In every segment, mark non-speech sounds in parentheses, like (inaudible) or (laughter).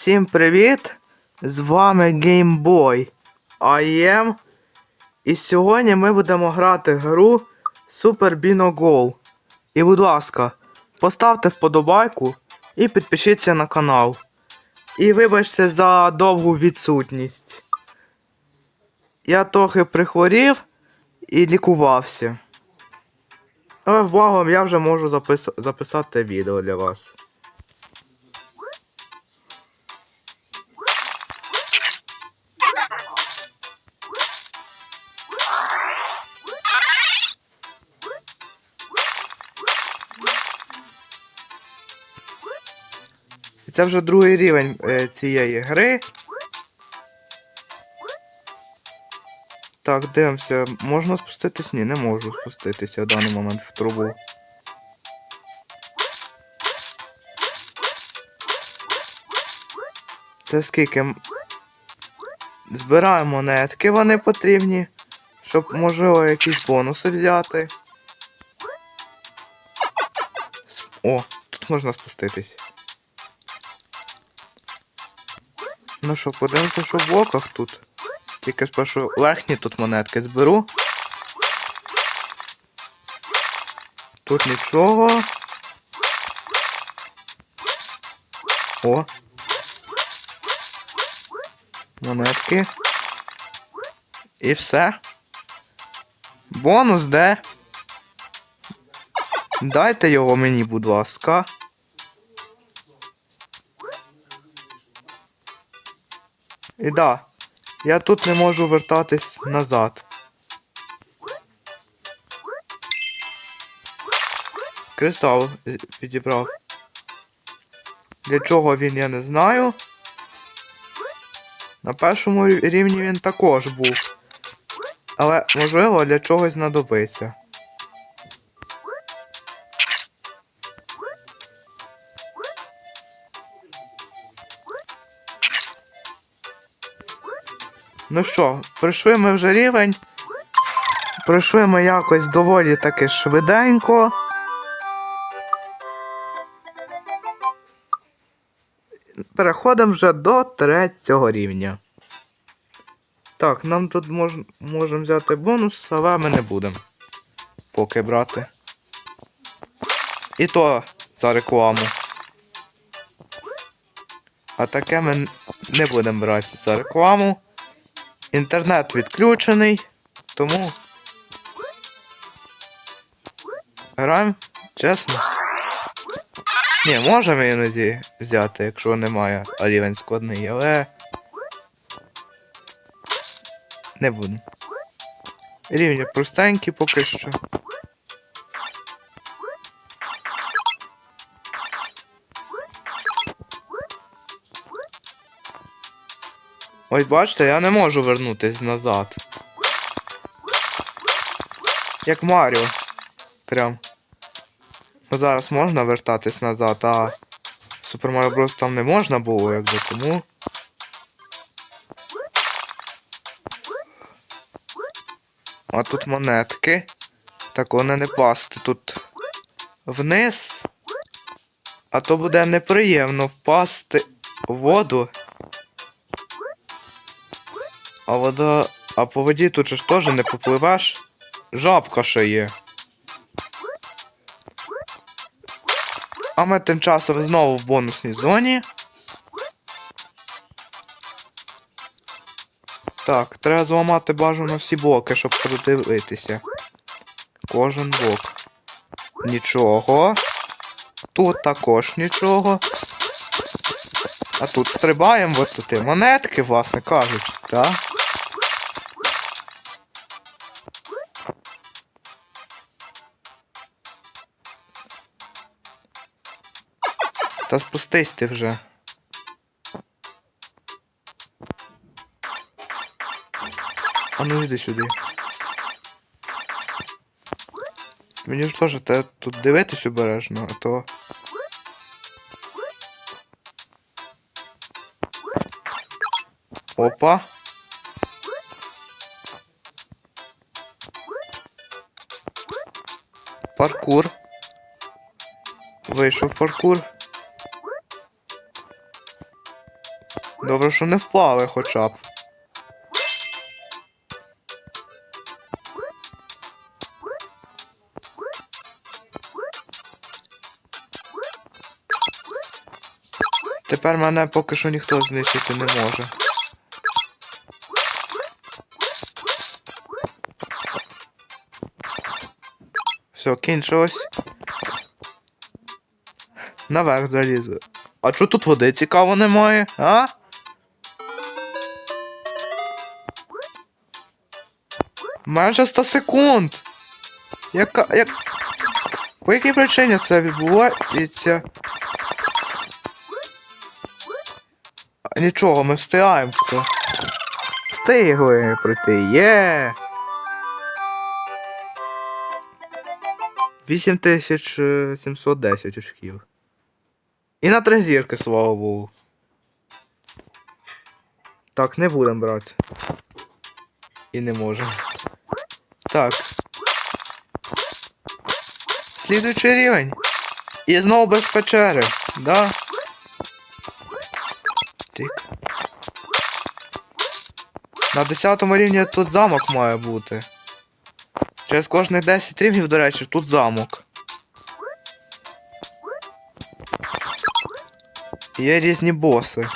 Всім привіт! З вами Game Boy am. І сьогодні ми будемо грати гру Super Bino Go. І будь ласка, поставте вподобайку і підпишіться на канал. І вибачте за довгу відсутність. Я трохи прихворів і лікувався. Але благом я вже можу запис- записати відео для вас. Це вже другий рівень е, цієї гри. Так, дивимося, можна спуститись? Ні, не можу спуститися в даний момент в трубу. Це скільки? Збираємо монетки, вони потрібні, щоб можливо якісь бонуси взяти. О, тут можна спуститись. Ну що, подивимося, що в блоках тут. Тільки спершу верхні тут монетки зберу. Тут нічого. О. Монетки. І все. Бонус де? Дайте його мені, будь ласка. І да, я тут не можу вертатись назад. Кристал е, підібрав. Для чого він, я не знаю. На першому рівні він також був. Але, можливо, для чогось знадобиться. Ну що, пройшли ми вже рівень. Пройшли ми якось доволі таки швиденько. Переходимо вже до третього рівня. Так, нам тут мож, можемо взяти бонус, але ми не будемо. Поки брати. І то за рекламу. А таке ми не будемо брати за рекламу. Інтернет відключений, тому. Граємо, чесно. Ні, можемо іноді взяти, якщо немає, а рівень складний, але. Не буду. Рівні простенькі поки що. Ось бачите, я не можу вернутись назад. Як Маріо. Прям. Зараз можна вертатись назад, а Super Mario Bros. там не можна було, якби тому. А тут монетки. Так вони не пасти тут вниз. А то буде неприємно впасти в воду. А вода. А по воді тут же ж теж не попливеш. Жабка ще є. А ми тим часом знову в бонусній зоні. Так, треба зламати бажано всі блоки, щоб продивитися. Кожен блок. Нічого. Тут також нічого. А тут стрибаємо от тут монетки, власне кажучи, так? Та спустись ти вже. А ну йди сюди. Мені ж теж те тут дивитись обережно, а то. Опа. Паркур. Вийшов паркур. Добре, що не впали хоча б. Тепер мене поки що ніхто знищити не може. Все, кінчилось. Наверх залізу. А чого тут води цікаво немає, а? Майже 100 секунд. Яка. Як... По якій причині це відбувається? Нічого, ми встигаємо. Встигли пройти, є. 8710 очків. І на три зірки, слава Богу. Так, не будемо брати. І не можемо. Так. Слідуючий рівень. І знову без печери, да? Тик. На 10 рівні тут замок має бути. Через кожних 10 рівнів, до речі, тут замок. Є різні боси.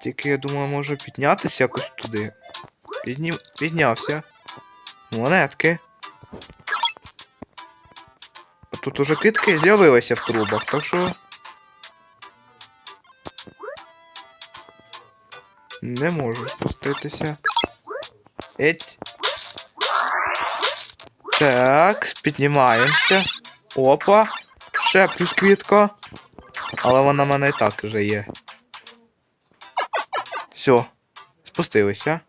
Тільки я думаю, може піднятися якось туди. Підні... Піднявся. Монетки. А тут уже китки з'явилися в трубах, так що. Не можу спуститися. Еть. Так, піднімаємося. Опа. Ще плюс квітка. Але вона в мене і так вже є. Все. Спустилися.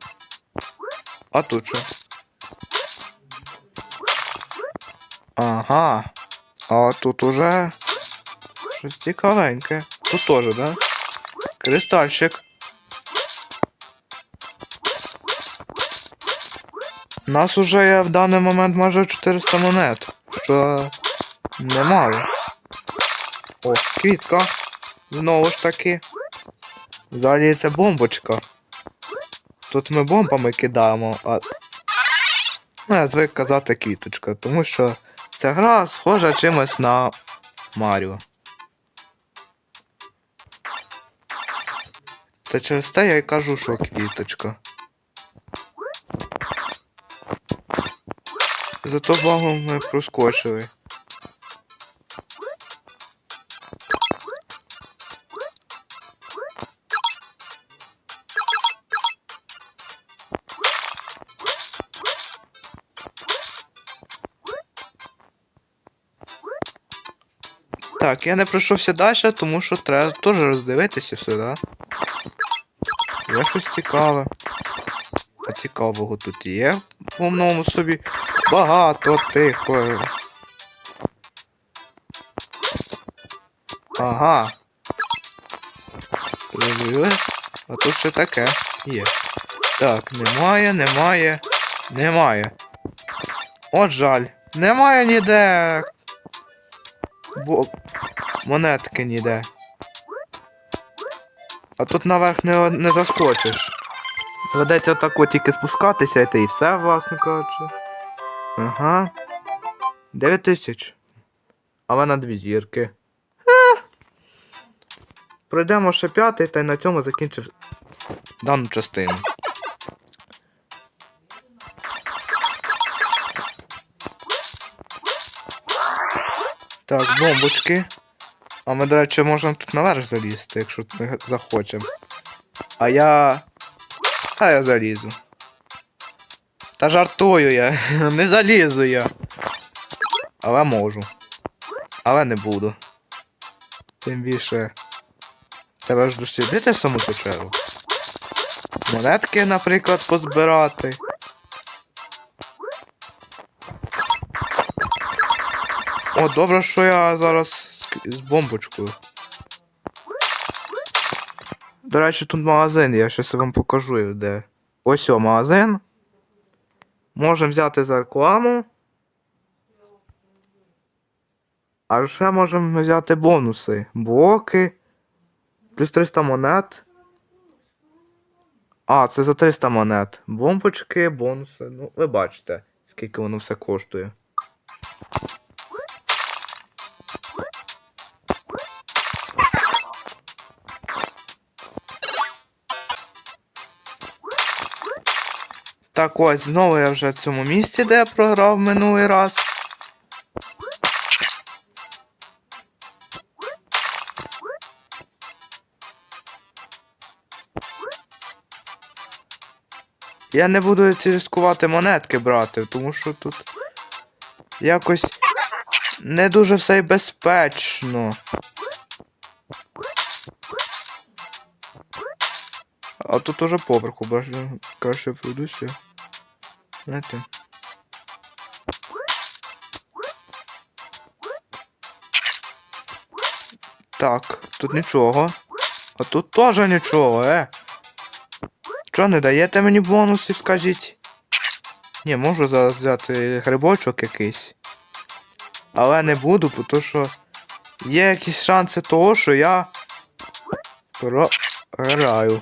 А тут що? Ага. А тут уже щось цікавеньке. Тут теж, да? Кристальчик. Нас уже є в даний момент майже 400 монет. Що немало. О, квітка. Знову ж таки. Взагалі це бомбочка. Тут ми бомбами кидаємо, а. Ну, я звик казати квіточка, тому що ця гра схожа чимось на Маріо. Та через те я й кажу, що квіточка. Зато багу ми проскочили. Так, я не пройшовся далі, тому що треба теж роздивитися все, да? Є щось цікаве. А цікавого тут є в умному собі багато тихо. Ага. А тут ще таке є. Так, немає, немає, немає. От жаль. Немає ніде. Бо... Монетки ніде. А тут наверх не, не заскочиш. Ведеться отак от тільки спускатися, і те і все, власне кажучи. Ага. 9 тисяч. Але на дві зірки. Е. Пройдемо ще п'ятий та й на цьому закінчив дану частину. Так, бомбочки. А ми, до речі, можемо тут наверх залізти, якщо ми захочемо. А я. А я залізу. Та жартую я. (laughs) Не залізу я. Але можу. Але не буду. Тим більше. Тебе ж дослідити в саму печеру. Монетки, наприклад, позбирати. О, добре, що я зараз з, бомбочкою. До речі, тут магазин, я щось вам покажу, де. Ось о, магазин. Можемо взяти за рекламу. А ще можемо взяти бонуси. Блоки. Плюс 300 монет. А, це за 300 монет. Бомбочки, бонуси. Ну, ви бачите, скільки воно все коштує. Так ось, знову я вже в цьому місці, де я програв минулий раз. Я не буду ці ризикувати монетки брати, тому що тут якось не дуже все й безпечно. А тут уже поверху, бачу, краще пройдуся. Знаєте. Так, тут нічого. А тут теж нічого, е. Чо не даєте мені бонусів, скажіть? Ні, можу зараз взяти грибочок якийсь. Але не буду, тому що є якісь шанси того, що я програю.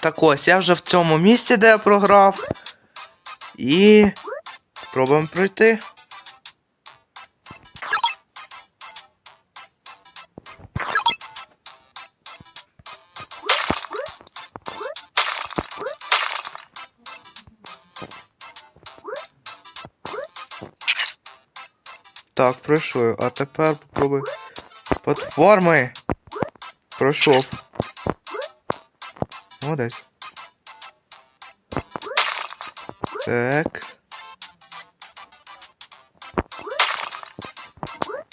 Так ось, я вже в цьому місці, де я програв. І. Пробуємо пройти. Так, пройшов. А тепер попробуй. Платформи. Пройшов. Молодець. Так.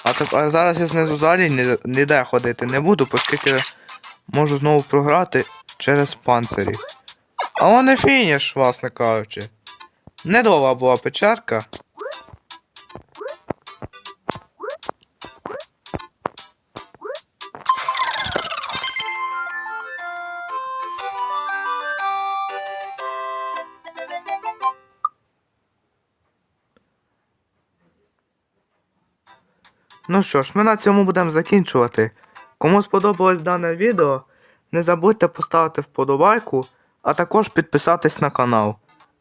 А, так, а зараз я знизу ні- ніде ходити не буду, оскільки можу знову програти через панцирі. А вон і фініш, власне кажучи. Недовга була печерка. Ну що ж, ми на цьому будемо закінчувати. Кому сподобалось дане відео, не забудьте поставити вподобайку, а також підписатись на канал.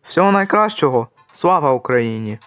Всього найкращого! Слава Україні!